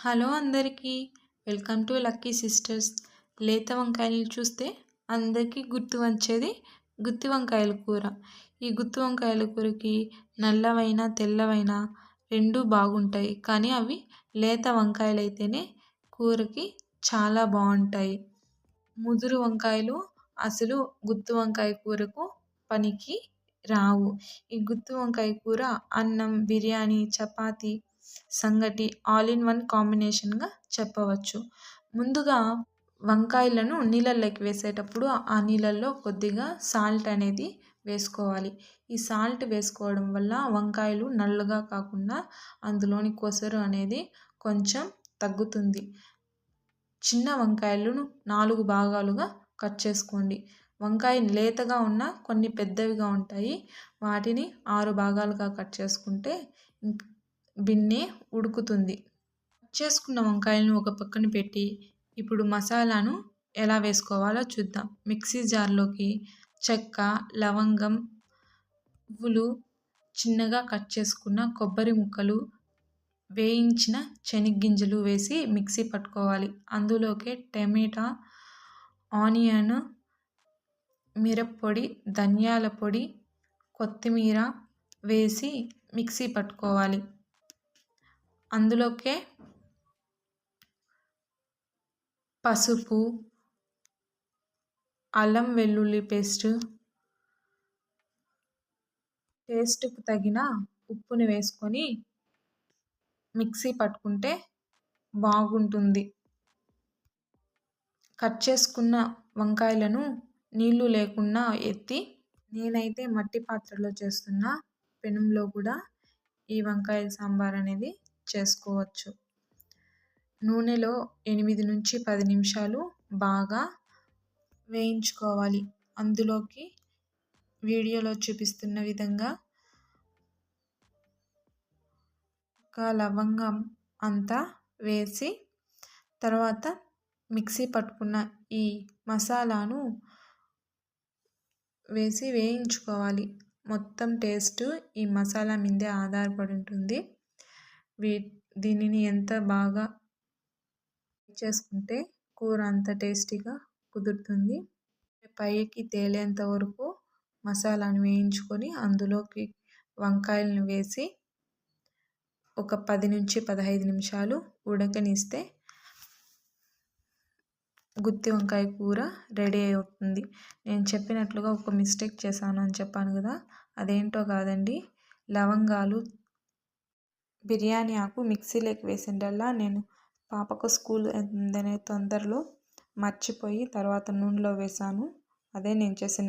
Hello అందరికీ welcome to lucky sisters. లేత వంకాయలు చూస్తే అందరికీ గుర్తు వచ్చేది గుత్తి వంకాయల కూర. ఈ గుత్తి వంకాయల కూరకి నల్లవైన తెల్లవైన రెండు బాగుంటాయి. కానీ అవి లేత వంకాయలు అయితేనే కూరకి చాలా బాగుంటాయి. ముదురు వంకాయలు అసలు గుత్తి వంకాయ కూరకు పనికి రావు. ఈ గుత్తి వంకాయ కూర అన్నం బిర్యానీ చపాతీ సంగటి ఆల్ ఇన్ వన్ కాంబినేషన్గా చెప్పవచ్చు. ముందుగా వంకాయలను నీళ్ళల్లోకి వేసేటప్పుడు ఆ నీళ్ళల్లో కొద్దిగా సాల్ట్ అనేది వేసుకోవాలి. ఈ సాల్ట్ వేసుకోవడం వల్ల వంకాయలు నల్లగా కాకుండా అందులోని కొసరు అనేది కొంచెం తగ్గుతుంది. చిన్న వంకాయలను నాలుగు భాగాలుగా కట్ చేసుకోండి. వంకాయ లేతగా ఉన్న కొన్ని పెద్దవిగా ఉంటాయి. వాటిని ఆరు భాగాలుగా కట్ చేసుకుంటే బిన్నే ఉడుకుతుంది. చేసుకున్న వంకాయలను ఒక పక్కన పెట్టి ఇప్పుడు మసాలాను ఎలా వేసుకోవాలో చూద్దాం. మిక్సీ జార్లోకి చెక్క లవంగం పువ్వులు చిన్నగా కట్ చేసుకున్న కొబ్బరి ముక్కలు వేయించిన శనగ్గింజలు వేసి మిక్సీ పట్టుకోవాలి. అందులోకి టమాటా ఆనియన్ మిరప్పొడి ధనియాల పొడి కొత్తిమీర వేసి మిక్సీ పట్టుకోవాలి. అందులోకే పసుపు అల్లం వెల్లుల్లి పేస్ట్ టేస్ట్కు తగిన ఉప్పుని వేసుకొని మిక్సీ పట్టుకుంటే బాగుంటుంది. కట్ చేసుకున్న వంకాయలను నీళ్ళు లేకుండా ఎత్తి నేనైతే మట్టి పాత్రలో చేస్తున్న పెనంలో కూడా ఈ వంకాయల సాంబార్ అనేది చేసుకోవచ్చు. నూనెలో ఎనిమిది నుంచి పది నిమిషాలు బాగా వేయించుకోవాలి. అందులోకి వీడియోలో చూపిస్తున్న విధంగా ఒక లవంగం అంతా వేసి తర్వాత మిక్సీ పట్టుకున్న ఈ మసాలాను వేసి వేయించుకోవాలి. మొత్తం టేస్ట్ ఈ మసాలా మీదే ఆధారపడి ఉంటుంది. వీ దీనిని ఎంత బాగా చేసుకుంటే కూర అంత టేస్టీగా కుదురుతుంది. పైకి తేలేంత వరకు మసాలాను వేయించుకొని అందులోకి వంకాయలను వేసి ఒక పది నుంచి పదహైదు నిమిషాలు ఉడకనిస్తే గుత్తి వంకాయ కూర రెడీ అవుతుంది. నేను చెప్పినట్లుగా ఒక మిస్టేక్ చేశాను అని చెప్పాను కదా అదేంటో కాదండి లవంగాలు బిర్యానీ ఆకు మిక్సీలోకి వేసిండల్లా నేను పాపకు స్కూల్ ఉందనే తొందరలో మర్చిపోయి తర్వాత నూనెలో వేసాను. అదే నేను చేసిన